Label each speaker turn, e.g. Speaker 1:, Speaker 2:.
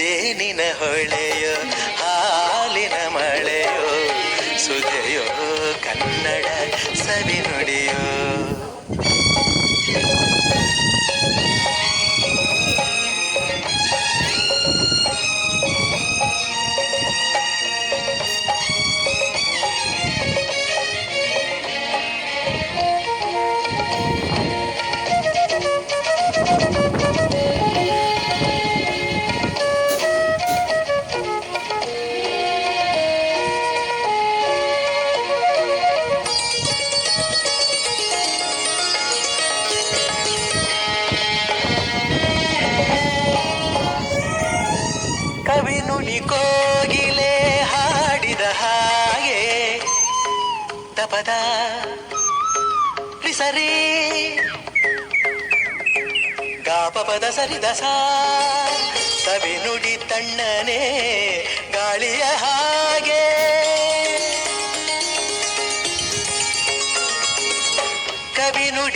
Speaker 1: ಜೇನಿನ ಹೊಳೆಯೋ ಹಾಲಿನ ಮಳೆಯೋ ಸುಧೆಯೋ ಕನ್ನಡ ಸವಿ ಕೋಗಿಲೆ ಹಾಡಿದ ಹಾಗೆ ತಪದ ಸರಿ ಗಾಪಪದ ಸರಿದ ಸಾ, ಸವಿ ನುಡಿ ತಣ್ಣನೆ ಗಾಳಿಯ ಹಾಗೆ. ಕವಿ ನುಡಿ